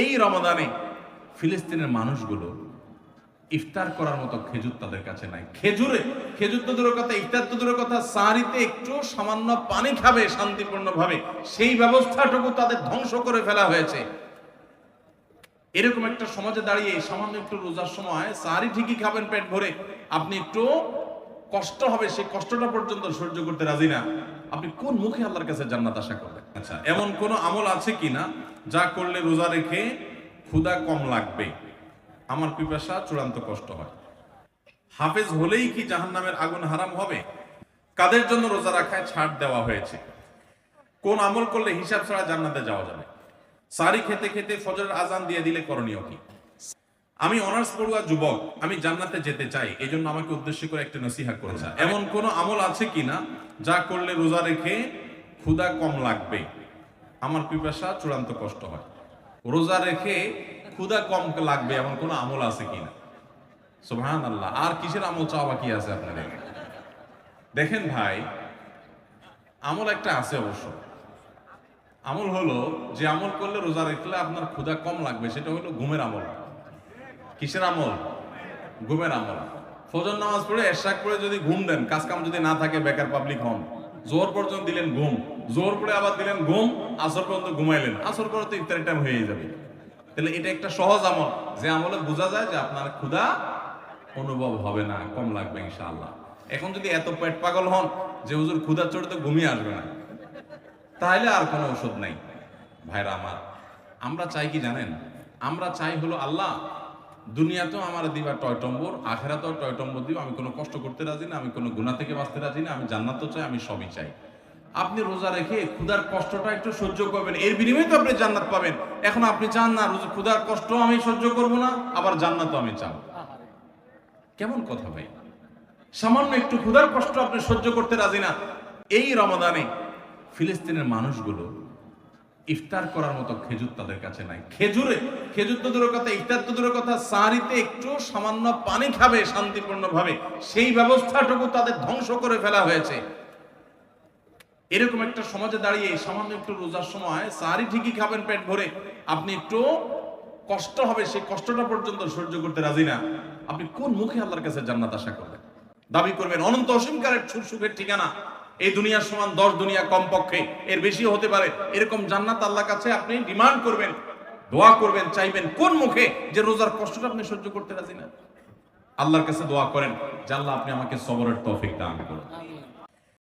এই রমাদানে ফিলিস্তিনের মানুষগুলো ইফতার করার মতো খেজুর তাদের কাছে নাই। খেজুরে, খেজুর তো দূরের কথা, ইফতার তো দূরের কথা, সারিতে একটু সামান্য পানি খাবে শান্তিপূর্ণ ভাবে সেই ব্যবস্থাটুকু তাদের ধ্বংস করে ফেলা হয়েছে। এরকম একটা সমাজে দাঁড়িয়ে সামান্য একটু রোজার সময় সারি ঠিকই খাবেন পেট ভরে, আপনি একটু কষ্ট হবে, সেই কষ্টটা পর্যন্ত সহ্য করতে রাজি না। আপনি কোন মুখে আল্লাহর কাছে জান্নাত আশা করবেন? আচ্ছা এমন কোন আমল আছে কিনা? যা করলে রোজা রেখে ক্ষুধা কম লাগবে। আমার পিপাসা চূড়ান্ত কষ্ট হয়। হাফেজ হলেই কি জাহান্নামের আগুন হারাম হবে? কাদের জন্য রোজা রাখায় ছাড় দেওয়া হয়েছে? কোন আমল করলে হিসাব ছাড়া জান্নাতে যাওয়া যাবে? সারি খেতে খেতে ফজরের আজান দিয়ে দিলে করণীয় কি? আমি অনার্স পড়ুয়া যুবক, আমি জান্নাতে যেতে চাই এই জন্য আমাকে উদ্দেশ্য করে একটা নসিহা করেছে। এমন কোন আমল আছে কিনা যা করলে রোজা রেখে ক্ষুধা কম লাগবে? আমার পিপাসা চূড়ান্ত কষ্ট হয়। রোজা রেখে ক্ষুদা কম লাগবে এমন কোন আমল আছে কিনা সুবহান আল্লাহ আর কিসের আমল চাওয়া বাকি আছে আপনাদের? দেখেন ভাই, আমল একটা আছে অবশ্য। আমল হলো যে আমল করলে রোজা রাখলে আপনার ক্ষুধা কম লাগবে, সেটা হলো ঘুমের আমল। কিসের আমল? ঘুমের আমল। ফজর নামাজ পড়ে এরশাক পড়ে যদি ঘুম দেন কাজ কাম যদি না থাকে, বেকার পাবলিক হন জোর পর্যন্ত দিলেন ঘুম। জোর পরে আবার দিলেন ঘুম, আসর পর্যন্ত ঘুমাইলেন। আসর পরে তো ইফতারি টাইম হয়ে যাবে। তাহলে এটা একটা সহজ আমল। যে আমলে বোঝা যায় যে আপনার ক্ষুধা অনুভব হবে না, কম লাগবে ইনশাআল্লাহ। এখন যদি এত পেট পাগল হন যে হুজুর ক্ষুধা চড়ে তো ঘুমিয়ে আসবে না। তাহলে আর কোনো ওষুধ নাই। ভাইরা আমার, আমরা চাই কি জানেন? আমরা চাই হলো আল্লাহ, দুনিয়াতেও আমার দিবা টয়টম্বর, আখেরাতেও টয়টম্বর দিব। আমি কোনো কষ্ট করতে রাজি না, আমি কোনো গুণা থেকে বাঁচতে রাজি না, আমি জান্নাত চাই, আমি সবই চাই। আপনি রোজা রেখে ক্ষুধার কষ্টটা একটু সহ্য করবেন। এর বিনিময়ে তো আপনি জান্নাত পাবেন। এখন আপনি চান না, রোজা ক্ষুধার কষ্ট আমি সহ্য করব না, আবার জান্নাতও আমি চাই কেমন কথা ভাই? সামান্য একটু ক্ষুধার কষ্ট আপনি সহ্য করতে রাজি না। এই রমাদানে ফিলিস্তিনের মানুষগুলো ইফতার করার মতো খেজুর তাদের কাছে নাই। খেজুরে, খেজুর তো দূরের কথা, ইফতার তো দূরের কথা, সারিতে একটু সামান্য পানি খাবে শান্তিপূর্ণ ভাবে সেই ব্যবস্থাটুকু তাদের ধ্বংস করে ফেলা হয়েছে। এরকম একটা সমাজে দাঁড়িয়ে সামান্য একটু রোজার সময় সারি ঠিকই খাবেন পেট ভরে, আপনি একটু কষ্ট হবে, সেই কষ্টটা পর্যন্ত সহ্য করতে রাজি না। আপনি কোন মুখে আল্লাহর কাছে জান্নাত আশা করবেন? দাবি করবেন, অনন্ত অসীমকারের সুখ সুখের ঠিকানা। এই দুনিয়ার সমান দশ দুনিয়া কমপক্ষে, এর বেশিও হতে পারে। এরকম জান্নাত আল্লাহর কাছে আপনি ডিমান্ড করবেন, দোয়া করবেন, চাইবেন কোন মুখে যে রোজার কষ্টটা আপনি সহ্য করতে রাজি না? আল্লাহর কাছে দোয়া করেন আল্লাহ আপনি আমাকে সবরের তৌফিক দান করুন।